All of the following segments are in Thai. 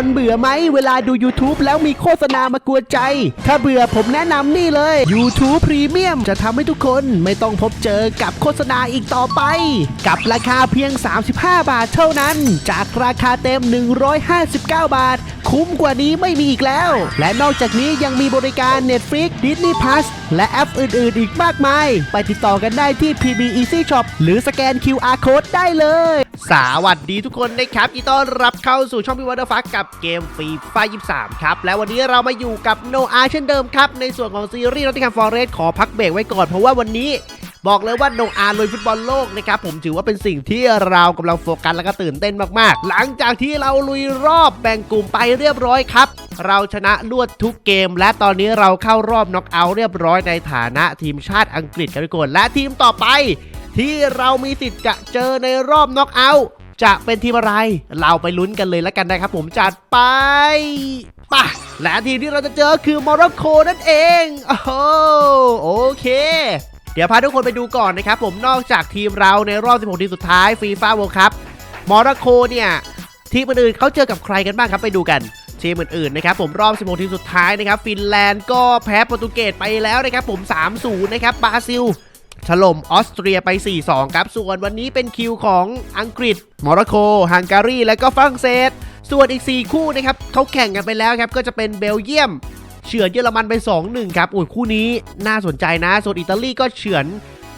คนเบื่อไหมเวลาดู YouTube แล้วมีโฆษณามากวนใจ ถ้าเบื่อผมแนะนำนี่เลย YouTube Premium จะทำให้ทุกคนไม่ต้องพบเจอกับโฆษณาอีกต่อไป กับราคาเพียง 35 บาทเท่านั้น จากราคาเต็ม 159 บาท คุ้มกว่านี้ไม่มีอีกแล้ว และนอกจากนี้ยังมีบริการ Netflix Disney Plus และแอปอื่นๆ อีกมากมาย ไปติดต่อกันได้ที่ PB Easy Shop หรือสแกน QR Code ได้เลย สวัสดีทุกคนนะครับยินต้อนรับเข้าสู่ช่องพิวัตเดอร์ฟักกับเกมฟรีไฟ23ครับและวันนี้เรามาอยู่กับโนอาเช่นเดิมครับ ในส่วนของซีรีส์นอตติงแฮมฟอร์เรสขอพักเบรกไว้ก่อนเพราะว่าวันนี้บอกเลยว่าโนอาลุยฟุตบอลโลกนะครับผมถือว่าเป็นสิ่งที่เรากำลังโฟกัสและก็ตื่นเต้นมากๆ หลังจากที่เราลุยรอบแบ่งกลุ่มไปเรียบร้อยครับ เราชนะลวดทุกเกม และตอนนี้เราเข้ารอบน็อกเอาท์เรียบร้อยในฐานะทีมชาติอังกฤษครับทุกคนและทีมต่อไป ที่เรามีสิทธิ์จะเจอในรอบน็อกเอาท์จะเป็นทีมอะไร เราไปลุ้นกันเลยแล้วกันนะครับผมจัดไปปะและทีมที่เราจะเจอคือโมร็อกโกนั่นเองโอ้โอเคเดี๋ยวพาทุกคนไปดูก่อนนะครับผมนอกจากทีมเราในรอบ 16 ทีมสุดท้ายฟีฟ่า World Cup โมร็อกโกเนี่ยทีมอื่นๆเขาเจอกับใครกันบ้างครับไปดูกันทีมอื่นๆนะครับผมรอบ 16 ทีมสุดท้ายนะครับฟินแลนด์ก็แพ้โปรตุเกสไปแล้วนะครับผม 3-0 นะครับบราซิล ถล่มออสเตรียไป 4-2 ครับ ส่วนวันนี้เป็นคิวของอังกฤษมร็อกโกฮังการี และก็ฝรั่งเศส ส่วนอีก 4 คู่นะครับเขาแข่งกันไปแล้วครับ ก็จะเป็นเบลเยียม เฉือนเยอรมันไป 2-1 ครับอุ้ยคู่นี้น่าสนใจนะ ส่วนอิตาลีก็เฉือน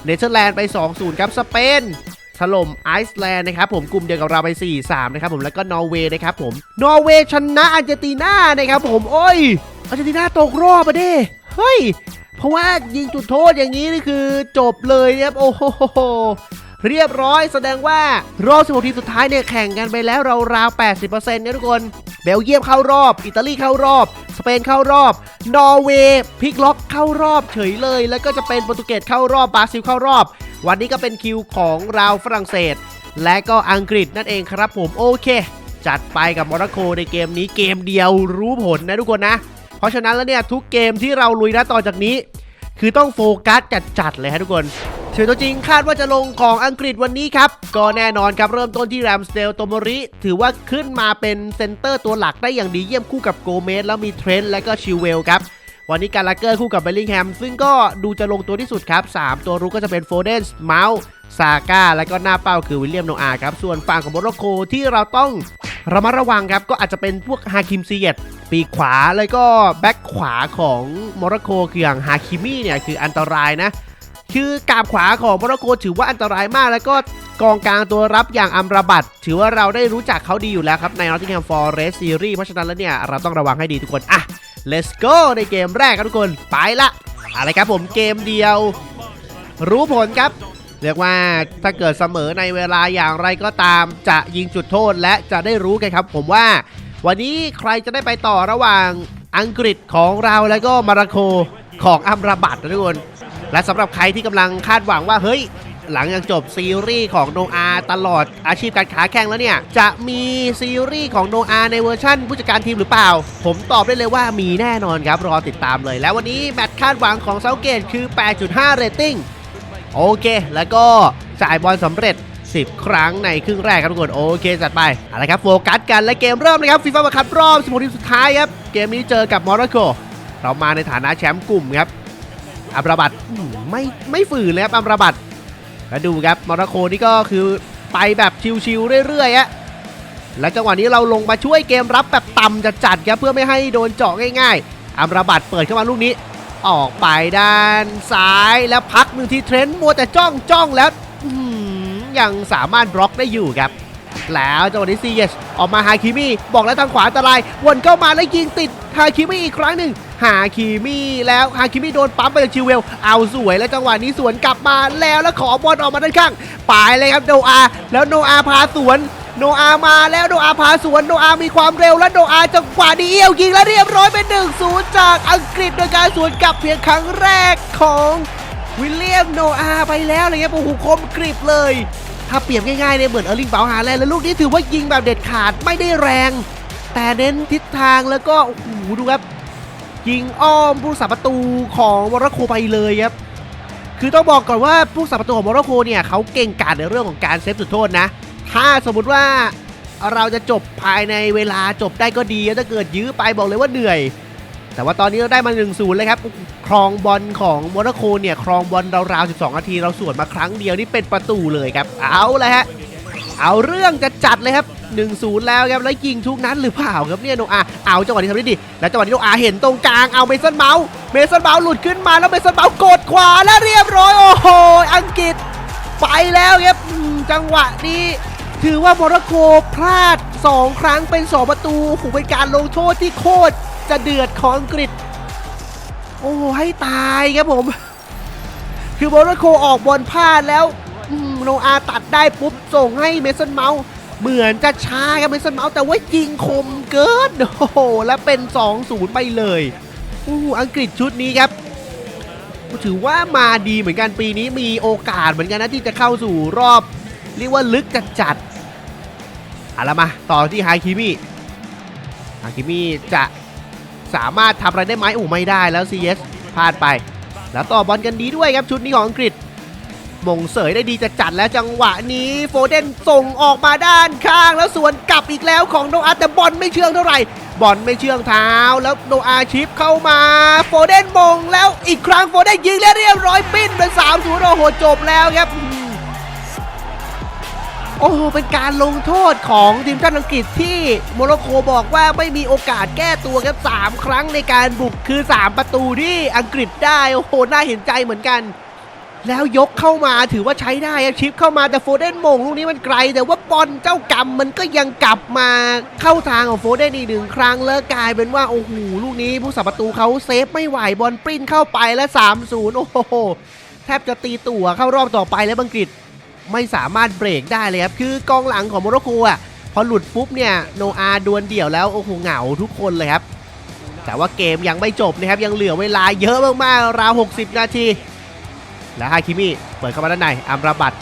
เนเธอร์แลนด์ไป 2-0 ครับสเปนถล่มไอซ์แลนด์นะครับผมกลุ่มเดียวกับเราไป 4-3 นะครับผมแล้วก็นอร์เวย์นะครับผมนอร์เวย์ชนะอาร์เจนตินานะครับผมโอ้ยอาร์เจนตินาตกรอบไปดิเฮ้ย เพราะว่ายิงจุดโทษอย่างนี้นี่คือจบเลยนะครับโอ้โหเรียบร้อยแสดงว่ารอบ 16 ทีมสุดท้ายเนี่ยแข่งกันไปแล้วราวๆ 80%นะทุกคน เบลเยียมเข้ารอบ อิตาลีเข้ารอบ สเปนเข้ารอบ นอร์เวย์พลิกล็อกเข้ารอบเฉยเลย แล้วก็จะเป็นโปรตุเกสเข้ารอบ บราซิลเข้ารอบ วันนี้ก็เป็นคิวของเราฝรั่งเศส และก็อังกฤษนั่นเองครับผมโอเค จัดไปกับโมร็อกโกในเกมนี้เกมเดียวรู้ผลนะทุกคนนะ เพราะฉะนั้นแล้วเนี่ยทุกเกมที่เราลุยนะต่อจากนี้ คือต้องโฟกัสจัดๆเลยฮะทุกคนถือตัวจริงคาดว่าจะลงของอังกฤษวันนี้ครับ ก็แน่นอนครับเริ่มต้นที่แรมสเตลโตมริ ถือว่าขึ้นมาเป็นเซนเตอร์ตัวหลักได้อย่างดีเยี่ยมคู่กับโกเมสแล้วมีเทรนต์และก็ชิลเวลครับวันนี้การลาเกอร์คู่กับเบลลิงแฮม ซึ่งก็ดูจะลงตัวที่สุดครับ 3 ตัวรุกก็จะเป็นโฟเดนส์เมาส์ซาก้าและก็หน้าเป้าคือวิลเลียมโนอาครับ ส่วนฝั่งของโมร็อกโกที่เราต้อง ระมัดระวังครับก็อาจจะเป็นพวกฮาคิมซีเยตปีขวาแล้วก็แบ็คขวาของโมร็อกโกคืออย่างฮาคิมี่เนี่ยคืออันตรายนะคือกาบขวาของโมร็อกโกถือว่าอันตรายมาก แล้วก็กองกลางตัวรับอย่างอัมราบัตถือว่าเราได้รู้จักเขาดีอยู่แล้วครับ ใน Nottingham Forest Series เพราะฉะนั้นแล้วเนี่ย เราต้องระวังให้ดีทุกคน อะ let's go ในเกมแรกครับทุกคน ไปละ อะไรครับผมเกมเดียว รู้ผลครับ เรียกว่าถ้าเกิดเสมอในเวลาอย่างไรก็ตามจะยิงจุดโทษและจะได้รู้กันครับ ผมว่า วันนี้ใครจะได้ไปต่อระหว่างอังกฤษของเราแล้วก็มาราโคของอัมราบัตนะทุกคนและสำหรับใครที่กำลังคาดหวังว่าเฮ้ยหลังจากจบซีรีส์ของโนอาตลอดอาชีพการขาแข่งแล้วเนี่ย จะมีซีรีส์ของโนอาในเวอร์ชั่นผู้จัดการทีมหรือเปล่า ผมตอบได้เลยว่ามีแน่นอนครับ รอติดตามเลย แล้ววันนี้แมตช์คาดหวังของเซาเกตคือ 8.5 เรตติ้ง โอเค แล้วก็จ่ายบอลสำเร็จ 10 ครั้งในครึ่งแรกครับทุกคน โอเค จัดไปอาละครับโฟกัสกันและเกมเริ่มนะครับฟีฟ่าบัคับรอบ 16 ทีมสุดท้ายครับ เกมนี้เจอกับโมร็อกโกเรามาในฐานะแชมป์กลุ่มครับอัมราบัตไม่ไม่ฝืนเลยครับอัมราบัตแล้วดูครับโมร็อกโกนี่ก็คือไปแบบชิวๆเรื่อยๆอะและจังหวะนี้เราลงมาช่วยเกมรับแบบต่ำจัดๆครับเพื่อไม่ให้โดนเจาะง่ายๆอัมราบัตเปิดเข้ามาลูกนี้ ออกไปด้านซ้ายแล้วพักหนึ่งทีเทรนต์มัวแต่จ้องจ้องแล้วยังสามารถบล็อกได้อยู่ครับ แล้วจังหวะนี้ซีเยสออกมาฮาคิมิบอกแล้วทางขวาอันตรายวนเข้ามาแล้วยิงติดฮาคิมิอีกครั้งหนึ่งฮาคิมิแล้วฮาคิมิโดนปั๊มไปจากชิวเวล เอาสวยแล้วจังหวะนี้สวนกลับมาแล้วแล้วขอบอลออกมาด้านข้างไปเลยครับโนอา แล้วโนอาพาสวน โนอามาแล้วโนอาพาสวนโนอามีความเร็วและโนอาจังหวะนี้เอี้ยวยิงแล้วเรียบร้อยเป็น1นศูนย์จากอังกฤษโดยการสวนกลับเพียงครั้งแรกของวิลเลียมโนอาไปแล้วเลยครับโอ้โหคมกริบเลย ถ้าเปรียบง่ายๆเนี่ยเหมือนเออร์ลิงเบาฮาแลแล้วลูกนี้ถือว่ายิงแบบเด็ดขาดไม่ได้แรง แต่เน้นทิศทางแล้วก็โอ้โหดูครับ ยิงอ้อมผู้สาประตูของโมร็อกโกไปเลยครับคือต้องบอกก่อนว่าผู้สาประตูของโมร็อกโกเนี่ยเขาเก่งกาจในเรื่องของการเซฟจุดโทษนะ ถ้าสมมติว่าเราจะจบภายในเวลาจบได้ก็ดีถ้าเกิดยื้อไปบอกเลยว่าเหนื่อย แต่ว่าตอนนี้เราได้มา1นูนย์เลยครับ ครองบอลของโมนาโกเนี่ย ครองบอลราวๆ 12 นาที เราสวนมาครั้งเดียวนี่เป็นประตูเลยครับ เอาเลยฮะ เอาเรื่องจะจัดเลยครับ1-0แล้วครับ แล้วยิงทุกนัดหรือเปล่าครับเนี่ยโนอา เอาจังหวะนี้ทำได้ดี แล้วจังหวะนี้โนอาเห็นตรงกลาง เอาเมสันเมาส์เมสันเมาส์หลุดขึ้นมาแล้วเมสันเมาส์กดขวาแล้วเรียบร้อย โอ้โห อังกฤษไปแล้วครับจังหวะนี้ ถือว่าโมร็อกโกพลาด 2 ครั้งเป็น 2 ประตูโอ้โหเป็นการลงโทษที่โคตรจะเดือดของอังกฤษ โอ้ให้ตายครับผม คือโมร็อกโกออกบอลพลาดแล้วโนอาตัดได้ปุ๊บ ส่งให้เมสันเมาส์เหมือนจะช้าครับเมสันเมาส์แต่ว่ายิงคมเกินโอ้โหแล้วเป็น 2-0 ไปเลยอู้อังกฤษชุดนี้ครับถือว่ามาดีเหมือนกันปีนี้มีโอกาสเหมือนกันนะที่จะเข้าสู่รอบ เรียกว่าลึกจัดจัด เอาละมา ต่อที่ไฮคิมิไฮคิมิจะสามารถทำอะไรได้ไหมโอ้ไม่ได้แล้ว CS พลาดไป แล้วต่อบอลกันดีด้วยครับชุดนี้ของอังกฤษ มงเสยได้ดีจะจัดแล้วจังหวะนี้โฟเดนส่งออกมาด้านข้าง แล้วสวนกลับอีกแล้วของโนอาแต่บอลไม่เชื่องเท่าไหร่บอลไม่เชื่องเท้า แล้วโนอาชิปเข้ามา โฟเดนมงแล้วอีกครั้งโฟเดนยิงแล้วเรียบร้อยปิ้นเป็น3ามศูนย์โอ้โหจบแล้วครับ โอ้โหเป็นการลงโทษของทีมชาติอังกฤษที่โมร็อกโกบอกว่าไม่มีโอกาสแก้ตัวครับสามครั้งในการบุกคือ 3 ประตูที่อังกฤษได้ โอ้โห น่าเห็นใจเหมือนกัน แล้วยกเข้ามาถือว่าใช้ได้ครับชิปเข้ามาแต่โฟเดนมงลูกนี้มันไกล แต่ว่าบอลเจ้ากรรมมันก็ยังกลับมาเข้าทางของโฟเดนอีกหนึ่งครั้งแล้วกลายเป็นว่าโอ้โหลูกนี้ผู้สับประตูเขาเซฟไม่ไหวบอลปริ้นเข้าไปและ3-0โอ้โหแทบจะตีตั๋วเข้ารอบต่อไปแล้วบังกฤษ ไม่สามารถเบรกได้เลยครับ คือกองหลังของโมร็อกโกอะพอหลุดปุ๊บเนี่ยโนอาดวลเดี่ยวแล้วโอ้โหเหงาทุกคนเลยครับ แต่ว่าเกมยังไม่จบนะครับยังเหลือเวลาเยอะมากๆราว 60 นาที แล้วฮาคิมิเปิดเข้ามาด้านในอัมราบัต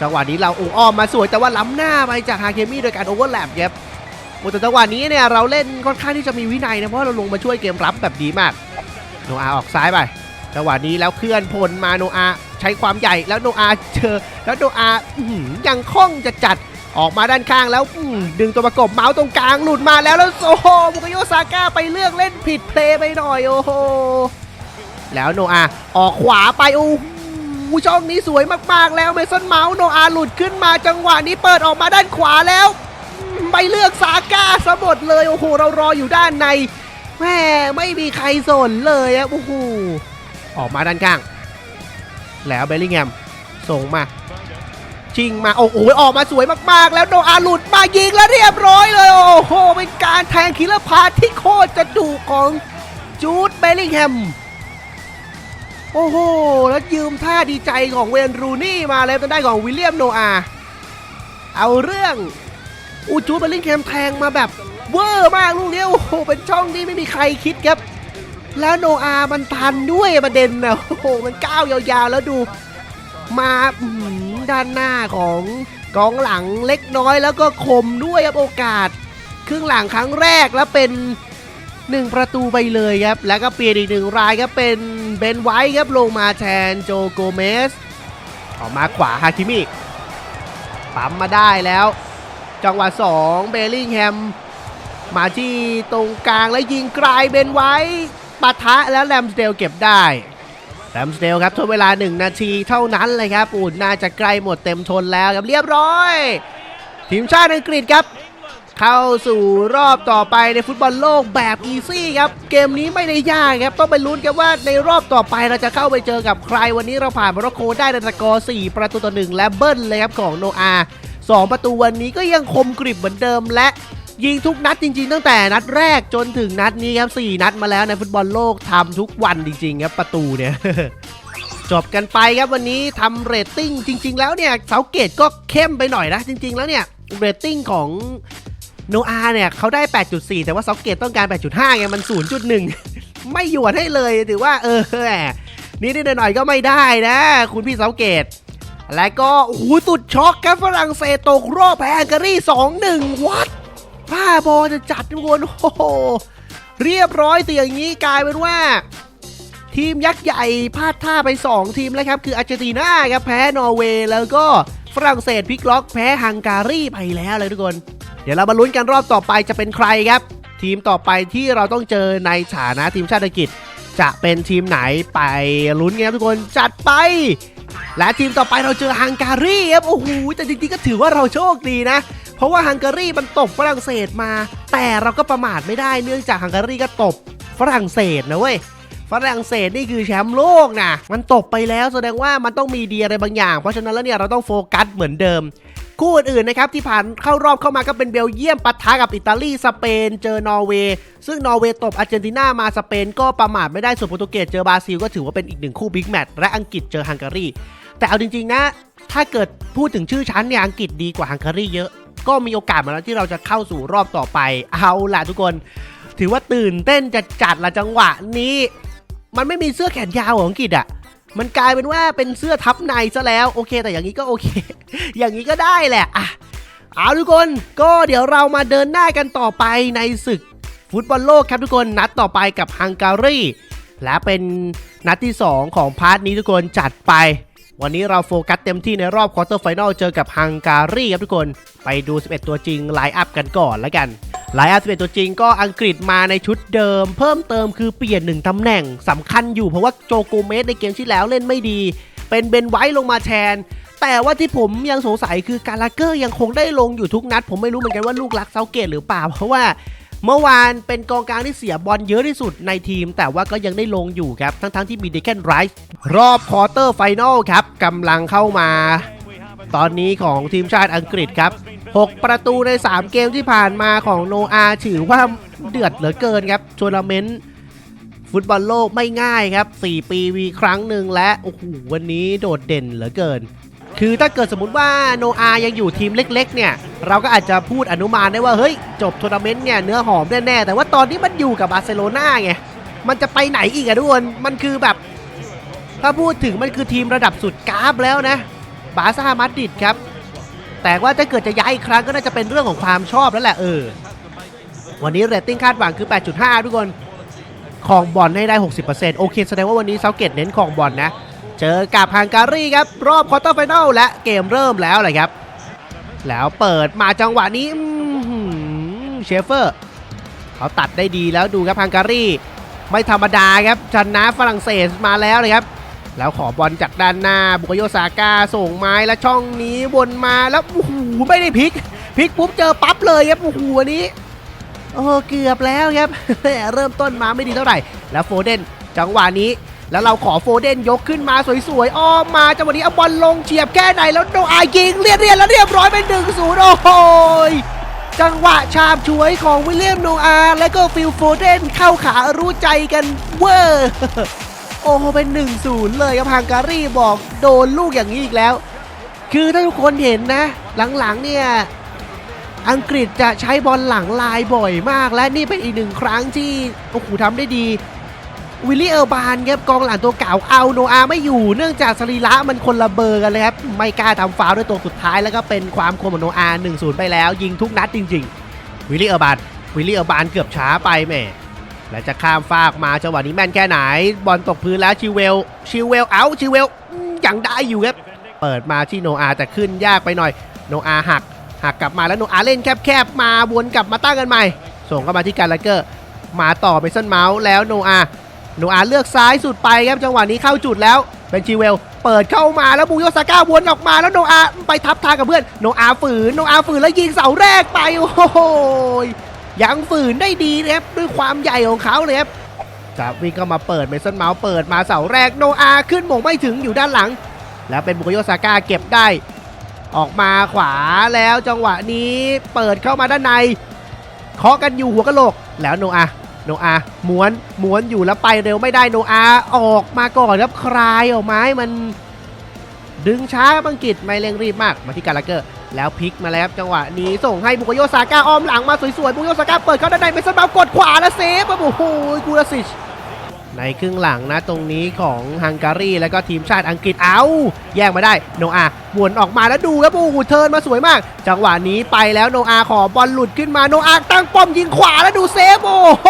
จังหวะนี้เราโอ้อ้อมมาสวยแต่ว่าล้ำหน้าไปจากฮาคิมิโดยการโอเวอร์แลปครับโอ้แต่จังหวะนี้เนี่ยเราเล่นค่อนข้างที่จะมีวินัยนะเพราะเราลงมาช่วยเกมรับแบบดีมากโนอาออกซ้ายไป จังหวะนี้แล้วเคลื่อนพลมาโนอาใช้ความใหญ่แล้วโนอาเจอแล้วโนอายังคล่องจะจัดออกมาด้านข้างแล้วดึงตัวประกบเมาส์ตรงกลางหลุดมาแล้วแล้วโอ้โหบุกโยซาก้าไปเลือกเล่นผิดเพลย์ไปหน่อยโอ้โหแล้วโนอาออกขวาไปโอ้ช่องนี้สวยมากๆ แล้วเมสันเมาส์โนอาหลุดขึ้นมาจังหวะนี้เปิดออกมาด้านขวาแล้ว ไปเลือกซาก้าซะหมดเลย โอ้โห เรารออยู่ด้านในแม่ไม่มีใครสนเลยอะโอ้โห ออกมาด้านข้าง แล้วเบลลิงแฮมส่งมา ชิงมา โอ้โหออกมาสวยมากๆ แล้วโนอาหลุดมายิงแล้วเรียบร้อยเลย โอ้โห เป็นการแทงคิลล์พาที่โคตรจะดุของจูดเบลลิงแฮมโอ้โห แล้วยืมท่าดีใจของเวนรูนี่มาแล้วจะได้ของวิลเลียมโนอา เอาเรื่องอูจูดเบลลิงแฮมแทงมาแบบเวอร์มากลูกนี้โอ้โห เป็นช่องที่ไม่มีใครคิดครับ แล้วโนอามันทันด้วยประเด็นนะโอ้โหมันก้าวยาวๆแล้วดูมาด้านหน้าของกองหลังเล็กน้อยแล้วก็คมด้วยครับโอกาส ครึ่งหลังครั้งแรกแล้วเป็น 1 ประตูไปเลยครับ แล้วก็เปลี่ยนอีกหนึ่งรายครับเป็นเบนไวท์ครับลงมาแทนโจโกเมสออกมาขวาฮาคิมิปั๊มมาได้แล้ว จังหวะ2เบลลิงแฮมมาที่ตรงกลางแล้วยิงไกลเบนไว้ ปะทะแล้วแรมสเดลเก็บได้แรมสเดลครับทดเวลา 1 นาทีเท่านั้นเลยครับอุ่นน่าจะใกล้หมดเต็มทนแล้วครับเรียบร้อย ทีมชาติอังกฤษครับ เข้าสู่รอบต่อไปในฟุตบอลโลกแบบอีซี่ครับ เกมนี้ไม่ได้ยากครับ ต้องไปลุ้นกันว่าในรอบต่อไปเราจะเข้าไปเจอกับใครวันนี้เราผ่านโมร็อกโกได้ในสกอร์4ประตูต่อ1และเบิ้ลเลยครับของโนอาสองประตูวันนี้ก็ยังคมกริบเหมือนเดิมและ ยิงทุกนัดจริง ๆ ตั้งแต่นัดแรกจนถึงนัดนี้ครับ4นัดมาแล้วในฟุตบอลโลกทำทุกวันจริง ๆ ครับประตูเนี่ยจบกันไปครับวันนี้ทำเรตติ้งจริง ๆ แล้วเนี่ยเสาเกตก็เข้มไปหน่อยนะจริง ๆ แล้วเนี่ยเรตติ้งของโนอาเนี่ยเขาได้ 8.4 แต่ว่าเสาเกตต้องการ 8.5ไงมัน 0.1 ไม่หยวนให้เลยถือว่าเออแหมนิดหน่อยก็ไม่ได้นะ คุณพี่เสาเกต และก็โอ้โหสุดช็อกครับฝรั่งเศสตกรอบแพ้ฮังการี2-1วัด ผ้าบอจะจัดทุกคนโอ้โหเรียบร้อยเสียอย่างนี้กลายเป็นว่า ทีมยักษ์ใหญ่พลาดท่าไป 2 ทีมแล้วครับ คืออาร์เจนตินาครับแพ้นอร์เวย์แล้วก็ฝรั่งเศสพลิกล็อกแพ้ฮังการีไปแล้วเลยทุกคน เดี๋ยวเรามาลุ้นกันรอบต่อไปจะเป็นใครครับ ทีมต่อไปที่เราต้องเจอในฐานะทีมชาติอังกฤษ จะเป็นทีมไหนไปลุ้นกันครับทุกคนจัดไป และทีมต่อไปเราเจอฮังการีครับโอ้โหแต่จริงๆก็ถือว่าเราโชคดีนะ เพราะว่าฮังการีมันตบฝรั่งเศสมา แต่เราก็ประมาทไม่ได้เนื่องจากฮังการีก็ตบฝรั่งเศสนะเว้ยฝรั่งเศสนี่คือแชมป์โลกนะมันตกไปแล้วแสดงว่ามันต้องมีดีอะไรบางอย่าง เพราะฉะนั้นแล้วเนี่ยเราต้องโฟกัสเหมือนเดิม คู่อื่นๆนะครับที่ผ่านเข้ารอบเข้ามาก็เป็นเบลเยียมปะทะกับอิตาลีสเปน เจอนอร์เวย์ซึ่งนอร์เวย์ตบอาร์เจนตินามาสเปนก็ประมาทไม่ได้ส่วนโปรตุเกสเจอบราซิลก็ถือว่าเป็นอีกหนึ่งคู่บิ๊กแมตช์และอังกฤษเจอฮังการีแต่เอาจริงๆนะ ถ้าเกิดพูดถึงชื่อชั้นเนี่ยอังกฤษดีกว่าฮังการีเยอะ ก็มีโอกาสมาแล้วที่เราจะเข้าสู่รอบต่อไป เอาล่ะทุกคน ถือว่าตื่นเต้นจะจัดละจังหวะนี้ มันไม่มีเสื้อแขนยาวของอังกฤษอะ มันกลายเป็นว่าเป็นเสื้อทับในซะแล้วโอเค แต่อย่างนี้ก็โอเค อย่างนี้ก็ได้แหละอะเอาทุกคนก็เดี๋ยวเรามาเดินหน้ากันต่อไปในศึกฟุตบอลโลกครับทุกคนนัดต่อไปกับฮังการีและเป็นนัดที่ 2 ของพาร์ทนี้ทุกคนจัดไป วันนี้เราโฟกัสเต็มที่ในรอบควอเตอร์ไฟนอลเจอกับฮังการีครับทุกคน ไปดู 11 ตัวจริงไลน์อัพกันก่อนแล้วกัน ไลน์อัพ11ตัวจริงก็อังกฤษมาในชุดเดิม เพิ่มเติมคือเปลี่ยนหนึ่งตำแหน่งสำคัญอยู่เพราะว่าโจโกเมสในเกมที่แล้วเล่นไม่ดี เป็นเบนไว้ลงมาแทน แต่ว่าที่ผมยังสงสัยคือการลาเกอร์ยังคงได้ลงอยู่ทุกนัด ผมไม่รู้เหมือนกันว่าลูกรักเซาเกตหรือเปล่าเพราะว่าเมื่อวานเป็นกองกลางที่เสียบอลเยอะที่สุดในทีม แต่ว่าก็ยังได้ลงอยู่ครับ ทั้งๆที่มีเดค n นไรส์รอบควอเตอร์ไฟนอลครับกำลังเข้ามา ตอนนี้ของทีมชาติอังกฤษครับ 6 ประตูใน 3 เกมที่ผ่านมาของโนอาถือว่าเดือดเหลือเกินครับทัวร์นาเมนต์ฟุตบอลโลกไม่ง่ายครับ 4 ปีวีครั้งหนึ่งและโอ้โหวันนี้โดดเด่นเหลือเกิน คือถ้าเกิดสมมติว่าโนอายังอยู่ทีมเล็ก ๆ เนี่ย เราก็อาจจะพูดอนุมานได้ว่า เฮ้ย จบทัวร์นาเมนต์เนี่ยเนื้อหอมแน่ๆ แต่ว่าตอนนี้มันอยู่กับบาร์เซโลนาไง มันจะไปไหนอีกอะทุกคน มันคือแบบ ถ้าพูดถึงมันคือทีมระดับสุดกราฟแล้วนะ บาซ่ามาดริดครับ แต่ว่าถ้าเกิดจะย้ายอีกครั้งก็น่าจะเป็นเรื่องของความชอบแล้วแหละเออ วันนี้เรตติ้งคาดหวังคือ 8.5 ทุกคนของบอลให้ได้ 60%โอเค แสดงว่าวันนี้เซาเกตเน้นของบอลนะ เจอกับฮังการีครับ รอบควอเตอร์ไฟแนลและเกมเริ่มแล้วเลยครับ แล้วเปิดมาจังหวะนี้เชฟเฟอร์ เขาตัดได้ดีแล้วดูครับฮังการีไม่ธรรมดาครับชนะฝรั่งเศสมาแล้วเลยครับ แล้วขอบอลจากด้านหน้าบุกโยซาก้าส่งไม้แล้วช่องนี้วนมาแล้วโอ้โหไม่ได้พลิกพลิกปุ๊บเจอปั๊บเลยครับโอ้โหอันนี้โอ้เกือบแล้วครับเริ่มต้นมาไม่ดีเท่าไหร่ แล้วโฟเดนจังหวะนี้ แล้วเราขอโฟเดนยกขึ้นมาสวยๆอ้อมมาจังหวะนี้เอาบอลลงเฉียบแค่ไหนแล้วโนอายิงเรียนเรียนแล้วเรียบร้อยเป็นหนึ่งศูนย์โอ้โหยจังหวะชาบช่วยของวิลเลียมโนอาและก็ฟิลโฟเดนเข้าขารู้ใจกันเวอร์ โอ้โหเป็น1นศูนย์เลยครับฮังการีบอกโดนลูกอย่างนี้อีกแล้ว คือถ้าทุกคนเห็นนะ หลังๆเนี่ยอังกฤษจะใช้บอลหลังลายบ่อยมาก และนี่เป็นอีกหนึ่งครั้งที่โอ้โหทำได้ดีวิลลี่เออร์บานครับกองหลังตัวเก่าเอาโนอาไม่อยู่เนื่องจากสรีระมันคนละเบอร์กันเลยครับ ไม่กล้าทำฟาวล์ด้วยตัวสุดท้ายแล้วก็เป็นความคมของโนอา1นไปแล้ว ยิงทุกนัดจริง ๆ วิลลี่เออร์บานวิลลี่เออร์บานเกือบช้าไปแม่ และจะข้ามฟากมาจังหวะนี้แม่นแค่ไหน บอลตกพื้นแล้วชิวเวล ชิวเวลเอาชิวเวลยังได้อยู่ครับ เปิดมาที่โนอาแต่ขึ้นยากไปหน่อย โนอาหัก หักกลับมาแล้วโนอาเล่นแคบๆมาวนกลับมาตั้งกันใหม่ ส่งเข้ามาที่การลเกอร์ มาต่อไปเส้นเมาส์แล้วโนอาโนอาเลือกซ้ายสุดไปครับจังหวะนี้เข้าจุดแล้วเป็นชิเวล เปิดเข้ามาแล้วบูโยซาก้าวนออกมาแล้วโนอาไปทับทางกับเพื่อนโนอาฝืนโนอาฝืนแล้วยิงเสาแรกไปโอ้โห ยังฝืนได้ดีนะครับด้วยความใหญ่ของเขาเลยครับจะวิ่งเข้ามาเปิดเมสันเมาส์เปิดมาเสาแรกโนอาขึ้นหมงไม่ถึงอยู่ด้านหลัง แล้วเป็นบุกโยซาก้าเก็บได้ ออกมาขวาแล้วจังหวะนี้เปิดเข้ามาด้านในเคาะกันอยู่หัวกะโหลกแล้วโนอาโนอาม้วนม้วนอยู่แล้วไปเร็วไม่ได้โนอาออกมาก่อนครับคลายออกมาให้มัน ดึงช้าบังกิตไม่เร่งรีบมากมาที่กาลาเกอร์ แล้วพลิกมาแล้วครับจังหวะนี้ส่งให้บุกโยซาก้าอ้อมหลังมาสวยๆบุกโยซาก้าเปิดเข้าด้านในเป็นสนากดขวาแล้วเซฟโอ้โหกูราซิชในครึ่งหลังนะตรงนี้ของฮังการีแล้วก็ทีมชาติอังกฤษเอาแย่งมาได้โนอาหมุนออกมาแล้วดูครับโอ้โหเทิร์นมาสวยมาก จังหวะนี้ไปแล้วโนอาขอบอลหลุดขึ้นมาโนอาตั้งป้อมยิงขวาแล้วดูเซฟโอ้โห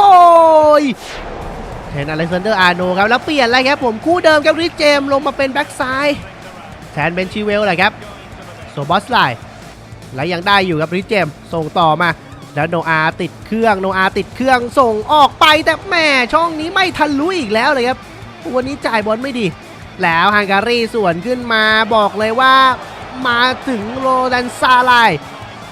เทนอเล็กซานเดอร์อาโนครับแล้วเปลี่ยนอะไรครับผมคู่เดิมครับริชเจมลงมาเป็นแบ็กซ้ายแทนเบนชิเวลเลยครับโซบอสไล และยังได้อยู่กับริเจมส่งต่อมา แล้วโนอาติดเครื่องโนอาติดเครื่องส่งออกไปแต่แหม่ช่องนี้ไม่ทันรู้อีกแล้วเลยครับวันนี้จ่ายบอลไม่ดี แล้วฮังการีสวนขึ้นมาบอกเลยว่ามาถึงโรดันซาไล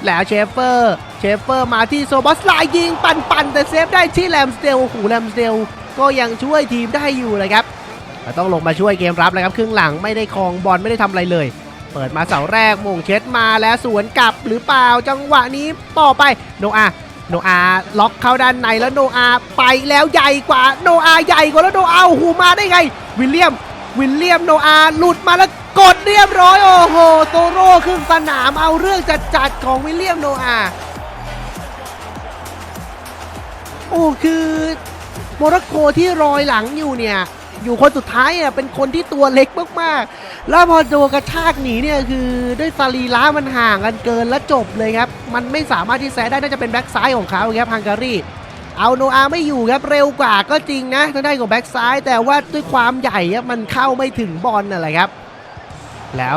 แล้วเชฟเฟอร์เชฟเฟอร์มาที่โซบอสไลยิงปันปันแต่เซฟได้ที่แรมสเตลโอ้โหแรมสเตลก็ยังช่วยทีมได้อยู่เลยครับแต่ต้องลงมาช่วยเกมรับเลยครับครึ่งหลังไม่ได้ครองบอลไม่ได้ทำอะไรเลย เปิดมาเสาแรกมงเช็ดมาแล้วสวนกลับหรือเปล่าจังหวะนี้ต่อไปโนอาโนอาล็อกเข้าด้านในแล้วโนอาไปแล้วใหญ่กว่าโนอาใหญ่กว่าแล้วโนอาโอ้โหมาได้ไง วิลเลียมวิลเลียมโนอาหลุดมาแล้วกดเรียบร้อยโอ้โหโตโร่ขึ้นสนามเอาเรื่องจัดจัดของวิลเลียมโนอาโอ้คือโมร็อกโกที่รอยหลังอยู่เนี่ย อยู่คนสุดท้ายอะเป็นคนที่ตัวเล็กมากๆ แล้วพอโดนกระชากหนีเนี่ยคือด้วยสรีระมันห่างกันเกินแล้วจบเลยครับ มันไม่สามารถที่แซะได้น่าจะเป็นแบ็กซ้ายของเขาครับฮังการีเอาโนอาไม่อยู่ครับเร็วกว่าก็จริงนะทางด้านของแบ็กซ้ายแต่ว่าด้วยความใหญ่ครับมันเข้าไม่ถึงบอลนั่นแหละครับ แล้ว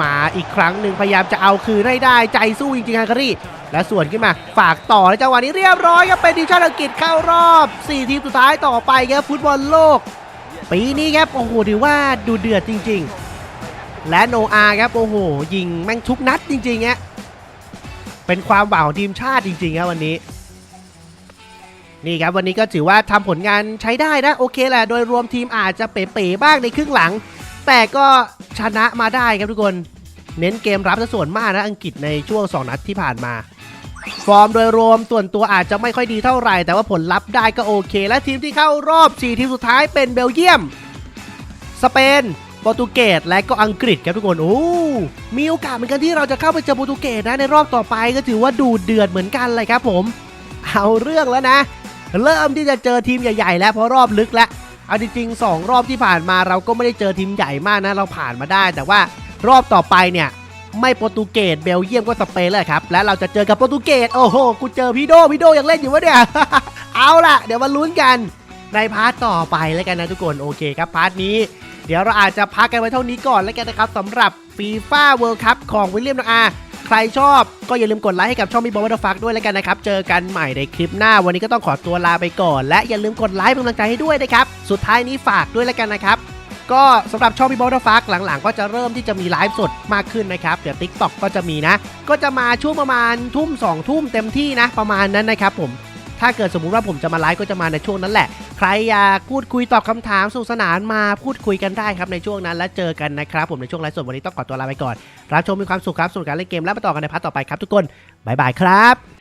มาอีกครั้งหนึ่งพยายามจะเอาคืนให้ได้ใจสู้จริงๆฮังการีและส่วนขึ้นมา ฝากต่อในจังหวะนี้เรียบร้อยครับเป็นทีมชาติอังกฤษเข้ารอบ 4 ทีมสุดท้ายต่อไปครับฟุตบอลโลก ปีนี้ครับโอ้โหถือว่าดูเดือดจริง ๆ และโนอาครับโอ้โหยิงแม่งทุกนัดจริงๆฮะเป็นความหวังของทีมชาติจริงๆครับวันนี้ นี่ครับวันนี้ก็ถือว่าทำผลงานใช้ได้นะโอเคแหละโดยรวมทีมอาจจะเป๋ๆบ้างในครึ่งหลัง แต่ก็ชนะมาได้ครับทุกคน เน้นเกมรับซะส่วนมากนะอังกฤษในช่วง 2 นัดที่ผ่านมา ฟอร์มโดยรวมส่วนตัวอาจจะไม่ค่อยดีเท่าไหร่ แต่ว่าผลลัพธ์ได้ก็โอเค และทีมที่เข้ารอบ 4 ทีมสุดท้ายเป็นเบลเยียม สเปนโปรตุเกสและก็อังกฤษครับทุกคนโอ้มีโอกาสเหมือนกันที่เราจะเข้าไปเจอโปรตุเกสนะในรอบต่อไปก็ถือว่าดูเดือดเหมือนกันเลยครับผม เอาเรื่องแล้วนะ เริ่มที่จะเจอทีมใหญ่ ๆ แล้วเพราะรอบลึกแล้วเอาจริงๆสองรอบที่ผ่านมาเราก็ไม่ได้เจอทีมใหญ่มากนะเราผ่านมาได้ แต่ว่ารอบต่อไปเนี่ย ไม่โปรตุเกสเบลเยียมก็สเปนเลยครับ และเราจะเจอกับโปรตุเกสโอ้โหกูเจอพี่โดพี่โดยังเล่นอยู่วะเนี่ย เอาล่ะ เดี๋ยวมาลุ้นกันในพาร์ทต่อไปแล้วกันนะทุกคนโอเคครับพาร์ทนี้เดี๋ยวเราอาจจะพักกันไว้เท่านี้ก่อนแล้วกันนะครับสำหรับฟีฟ่าเวิลด์คัพของวิลเลียมโนอาใครชอบก็อย่าลืมกดไลค์ให้กับช่องมีบอลวัตฟักด้วยแล้วกันนะครับ เจอกันใหม่ในคลิปหน้า วันนี้ก็ต้องขอตัวลาไปก่อน และอย่าลืมกดไลค์เป็นกำลังใจให้ด้วยนะครับ สุดท้ายนี้ฝากด้วยแล้วกันนะครับ ก็สำหรับช่องมีบอลฟักหลังๆ ก็จะเริ่มที่จะมีไลฟ์สดมากขึ้นนะครับ เดี๋ยว t ิ k t o k ก็จะมีนะ ก็จะมาช่วงประมาณทุ่ม2ทุ่มเต็มที่นะ ประมาณนั้นนะครับผมถ้าเกิดสมมุติว่าผมจะมาไลฟ์ก็จะมาในช่วงนั้นแหละ ใครอยากพูดคุยตอบคำถามสนุกสนานมาพูดคุยกันได้ครับในช่วงนั้น และเจอกันนะครับ ผมในช่วงไลฟ์สดวันนี้ต้องขอตัวลาไปก่อน รับชมมีความสุขครับส่วนการเล่นเกมแล้วมาต่อกันในพาร์ทต่อไปครับทุกคนบ๊ายบายครับ